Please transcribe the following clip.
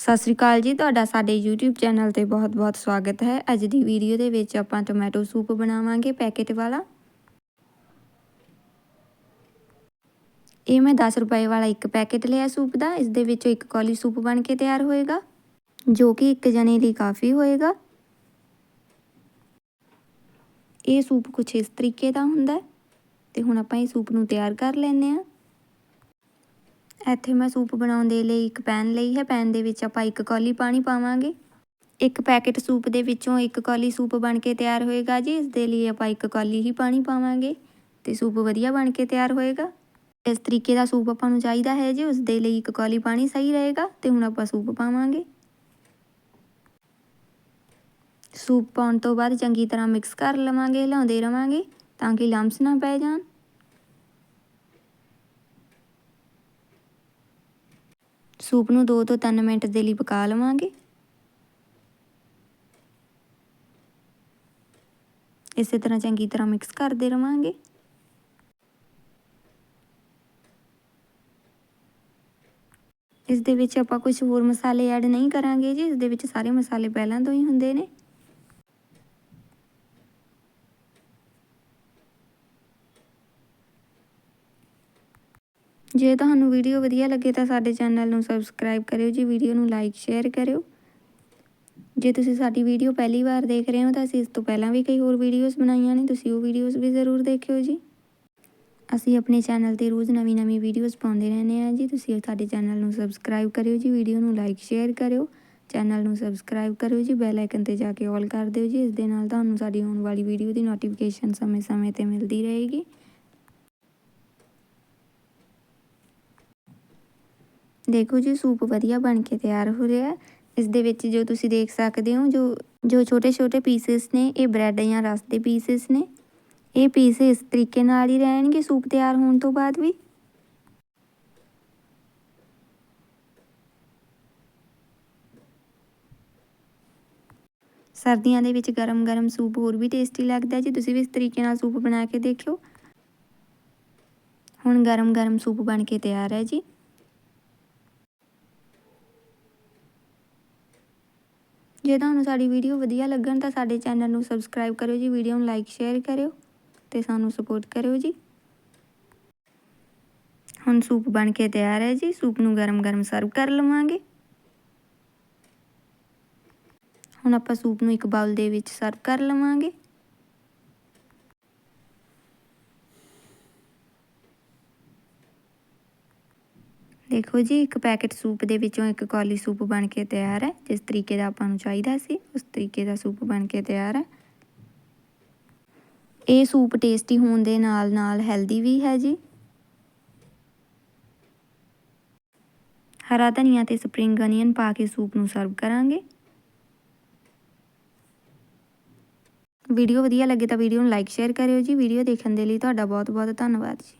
ਸਤਿ ਸ੍ਰੀ ਅਕਾਲ ਜੀ, ਤੁਹਾਡਾ ਸਾਡੇ YouTube ਚੈਨਲ ਤੇ ਬਹੁਤ-ਬਹੁਤ ਸਵਾਗਤ ਹੈ। ਅੱਜ ਦੀ ਵੀਡੀਓ ਦੇ ਵਿੱਚ ਆਪਾਂ ਟੋਮੈਟੋ ਸੂਪ ਬਣਾਵਾਂਗੇ, ਪੈਕੇਟ ਵਾਲਾ। ਇਹ ਮੈਂ 10 ਰੁਪਏ ਵਾਲਾ ਇੱਕ ਪੈਕੇਟ ਲਿਆ ਸੂਪ ਦਾ। ਇਸ ਦੇ ਵਿੱਚੋਂ ਇੱਕ ਕੌਲੀ ਸੂਪ ਬਣ ਕੇ ਤਿਆਰ ਹੋਏਗਾ, ਜੋ ਕਿ ਇੱਕ ਜਣੇ ਲਈ ਕਾਫੀ ਹੋਏਗਾ। ਇਹ ਸੂਪ ਕੁਛ ਇਸ ਤਰੀਕੇ ਦਾ ਹੁੰਦਾ ਹੈ। ਤੇ ਹੁਣ ਆਪਾਂ ਇਹ ਸੂਪ ਨੂੰ ਤਿਆਰ ਕਰ ਲੈਨੇ ਆ ਇੱਥੇ ਮੈਂ ਸੂਪ ਬਣਾਉਣ ਦੇ ਲਈ ਇੱਕ ਪੈਨ ਲਈ ਹੈ। ਪੈਨ ਦੇ ਵਿੱਚ ਆਪਾਂ ਇੱਕ ਕੌਲੀ ਪਾਣੀ ਪਾਵਾਂਗੇ। ਇੱਕ ਪੈਕੇਟ ਸੂਪ ਦੇ ਵਿੱਚੋਂ ਇੱਕ ਕੌਲੀ ਸੂਪ ਬਣ ਕੇ ਤਿਆਰ ਹੋਏਗਾ ਜੀ। ਇਸ ਦੇ ਲਈ ਆਪਾਂ ਇੱਕ ਕੌਲੀ ਹੀ ਪਾਣੀ ਪਾਵਾਂਗੇ ਤੇ ਸੂਪ ਵਧੀਆ ਬਣ ਕੇ ਤਿਆਰ ਹੋਏਗਾ। ਇਸ ਤਰੀਕੇ ਦਾ ਸੂਪ ਆਪਾਂ ਨੂੰ ਚਾਹੀਦਾ ਹੈ ਜੀ। ਉਸ ਦੇ ਲਈ ਇੱਕ ਕੌਲੀ ਪਾਣੀ ਸਹੀ ਰਹੇਗਾ ਤੇ ਹੁਣ ਆਪਾਂ ਸੂਪ ਪਾਵਾਂਗੇ। ਸੂਪ ਪਾਉਣ ਤੋਂ ਬਾਅਦ ਚੰਗੀ ਤਰ੍ਹਾਂ ਮਿਕਸ ਕਰ ਲਵਾਂਗੇ, ਹਿਲਾਉਂਦੇ ਰਵਾਂਗੇ ਤਾਂ ਕਿ ਲੰਮਸ ਨਾ ਪੈ ਜਾਣ। ਸੂਪ ਨੂੰ 2 ਤੋਂ 3 ਮਿੰਟ ਦੇ ਲਈ ਪਕਾ ਲਵਾਂਗੇ। ਇਸੇ ਤਰ੍ਹਾਂ ਚੰਗੀ ਤਰ੍ਹਾਂ ਮਿਕਸ ਕਰਦੇ ਰਵਾਂਗੇ। ਇਸ ਦੇ ਵਿੱਚ ਆਪਾਂ ਕੁਝ ਹੋਰ ਮਸਾਲੇ ਐਡ ਨਹੀਂ ਕਰਾਂਗੇ ਜੀ, ਇਸ ਦੇ ਵਿੱਚ ਸਾਰੇ ਮਸਾਲੇ ਪਹਿਲਾਂ ਤੋਂ ਹੀ ਹੁੰਦੇ ਨੇ। ਜੇ ਤੁਹਾਨੂੰ ਵੀਡੀਓ ਵਧੀਆ ਲੱਗੇ ਤਾਂ ਸਾਡੇ ਚੈਨਲ ਨੂੰ ਸਬਸਕ੍ਰਾਈਬ ਕਰਿਓ ਜੀ, ਵੀਡੀਓ ਨੂੰ ਲਾਈਕ ਸ਼ੇਅਰ ਕਰਿਓ। ਜੇ ਤੁਸੀਂ ਸਾਡੀ ਵੀਡੀਓ ਪਹਿਲੀ ਵਾਰ ਦੇਖ ਰਹੇ ਹੋ ਤਾਂ ਅਸੀਂ ਇਸ ਤੋਂ ਪਹਿਲਾਂ ਵੀ ਕਈ ਹੋਰ ਵੀਡੀਓਜ਼ ਬਣਾਈਆਂ ਨੇ, ਤੁਸੀਂ ਉਹ ਵੀਡੀਓਜ਼ ਵੀ ਜ਼ਰੂਰ ਦੇਖਿਓ ਜੀ। ਅਸੀਂ ਆਪਣੇ ਚੈਨਲ ਤੇ ਰੋਜ਼ ਨਵੀਂ-ਨਵੀਂ ਵੀਡੀਓਜ਼ ਪਾਉਂਦੇ ਰਹਿੰਦੇ ਆ ਜੀ, ਤੁਸੀਂ ਸਾਡੇ ਚੈਨਲ ਨੂੰ ਸਬਸਕ੍ਰਾਈਬ ਕਰਿਓ ਜੀ, ਵੀਡੀਓ ਨੂੰ ਲਾਈਕ ਸ਼ੇਅਰ ਕਰਿਓ। ਚੈਨਲ ਨੂੰ ਸਬਸਕ੍ਰਾਈਬ ਕਰਿਓ ਜੀ ਬੈਲ ਆਈਕਨ ਤੇ ਜਾ ਕੇ ਆਲ ਕਰ ਦਿਓ ਜੀ, ਇਸ ਦੇ ਨਾਲ ਤੁਹਾਨੂੰ ਸਾਡੀ ਆਉਣ ਵਾਲੀ ਵੀਡੀਓ ਦੀ ਨੋਟੀਫਿਕੇਸ਼ਨ ਸਮੇਂ-ਸਮੇਂ ਤੇ ਮਿਲਦੀ ਰਹੇਗੀ। ਦੇਖੋ ਜੀ, ਸੂਪ ਵਧੀਆ ਬਣ ਕੇ ਤਿਆਰ ਹੋ ਰਿਹਾ ਹੈ। ਇਸ ਦੇ ਵਿੱਚ ਜੋ ਤੁਸੀਂ ਦੇਖ ਸਕਦੇ ਹੋ, ਜੋ ਜੋ ਛੋਟੇ-ਛੋਟੇ ਪੀਸਸ ਨੇ, ਇਹ ਬ੍ਰੈਡ ਜਾਂ ਰਸ ਦੇ ਪੀਸਸ ਨੇ। ਇਹ ਪੀਸ ਇਸ ਤਰੀਕੇ ਨਾਲ ਹੀ ਰਹਿਣਗੇ ਸੂਪ ਤਿਆਰ ਹੋਣ ਤੋਂ ਬਾਅਦ ਵੀ। ਸਰਦੀਆਂ ਦੇ ਵਿੱਚ ਗਰਮ-ਗਰਮ ਸੂਪ ਹੋਰ ਵੀ ਟੇਸਟੀ ਲੱਗਦਾ ਜੀ। ਤੁਸੀਂ ਵੀ ਇਸ ਤਰੀਕੇ ਨਾਲ ਸੂਪ ਬਣਾ ਕੇ ਦੇਖਿਓ। ਹੁਣ ਗਰਮ-ਗਰਮ ਸੂਪ ਬਣ ਕੇ ਤਿਆਰ ਹੈ ਜੀ। ਜੇ ਤੁਹਾਨੂੰ ਸਾਡੀ ਵੀਡੀਓ ਵਧੀਆ ਲੱਗਣ ਤਾਂ ਸਾਡੇ ਚੈਨਲ ਨੂੰ ਸਬਸਕ੍ਰਾਈਬ ਕਰਿਓ ਜੀ, ਵੀਡੀਓ ਨੂੰ ਲਾਈਕ, ਸ਼ੇਅਰ ਕਰਿਓ ਤੇ ਸਾਨੂੰ ਸਪੋਰਟ ਕਰਿਓ ਜੀ। ਹੁਣ ਸੂਪ ਬਣ ਕੇ ਤਿਆਰ ਹੈ ਜੀ, ਸੂਪ ਨੂੰ ਗਰਮ-ਗਰਮ ਸਰਵ ਕਰ ਲਵਾਂਗੇ। ਹੁਣ ਆਪਾਂ ਸੂਪ ਨੂੰ ਇੱਕ ਬਾਉਲ ਦੇ ਵਿੱਚ ਸਰਵ ਕਰ ਲਵਾਂਗੇ। ਦੇਖੋ ਜੀ, ਇੱਕ ਪੈਕੇਟ ਸੂਪ ਦੇ ਵਿੱਚੋਂ ਇੱਕ ਕੌਲੀ ਸੂਪ ਬਣ ਕੇ ਤਿਆਰ ਹੈ। ਜਿਸ ਤਰੀਕੇ ਦਾ ਆਪਾਂ ਨੂੰ ਚਾਹੀਦਾ ਸੀ, ਉਸ ਤਰੀਕੇ ਦਾ ਸੂਪ ਬਣ ਕੇ ਤਿਆਰ ਹੈ। ਇਹ ਸੂਪ ਟੇਸਟੀ ਹੋਣ ਦੇ ਨਾਲ ਨਾਲ ਹੈਲਦੀ ਵੀ ਹੈ ਜੀ। ਹਰਾ ਧਨੀਆ ਤੇ ਸਪਰਿੰਗ ਅਨੀਅਨ ਪਾ ਕੇ ਸੂਪ ਨੂੰ ਸਰਵ ਕਰਾਂਗੇ। ਵੀਡੀਓ ਵਧੀਆ ਲੱਗੇ ਤਾਂ ਵੀਡੀਓ ਨੂੰ ਲਾਈਕ, ਸ਼ੇਅਰ ਕਰਿਓ ਜੀ। ਵੀਡੀਓ ਦੇਖਣ ਦੇ ਲਈ ਤੁਹਾਡਾ ਬਹੁਤ ਬਹੁਤ ਧੰਨਵਾਦ ਜੀ।